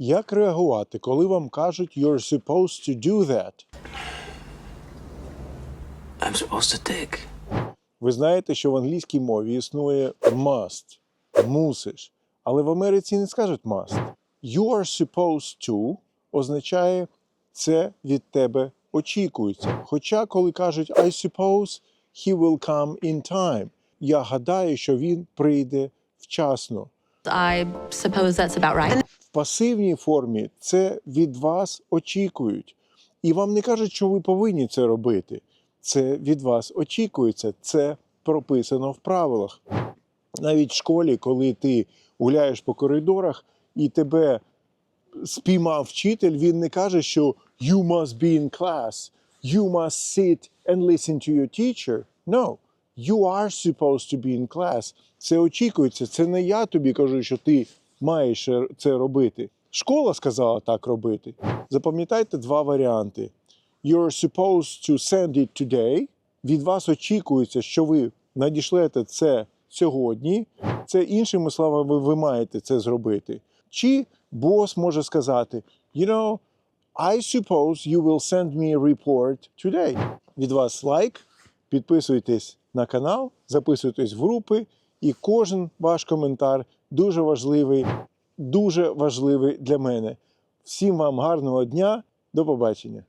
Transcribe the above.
Як реагувати, коли вам кажуть «you're supposed to do that»? I'm supposed to dig. Ви знаєте, що в англійській мові існує must, мусиш, але в Америці не скажуть must. You are supposed to означає це від тебе очікується. Хоча, коли кажуть I suppose he will come in time, я гадаю, що він прийде вчасно. I suppose that's about right. В пасивній формі це від вас очікують. І вам не кажуть, що ви повинні це робити. Це від вас очікується, це прописано в правилах. Навіть в школі, коли ти гуляєш по коридорах і тебе спіймав вчитель, він не каже, що you must be in class, you must sit and listen to your teacher. No, you are supposed to be in class. Це очікується. Це не я тобі кажу, що ти маєш це робити. Школа сказала так робити. Запам'ятайте два варіанти. You're supposed to send it today. Від вас очікується, що ви надішлете це сьогодні. Це іншими словами, ви, маєте це зробити. Чи бос може сказати: You know, I suppose you will send me a report today. Від вас лайк, підписуйтесь на канал, записуйтесь в групи, і кожен ваш коментар дуже важливий, дуже важливий для мене. Всім вам гарного дня, до побачення.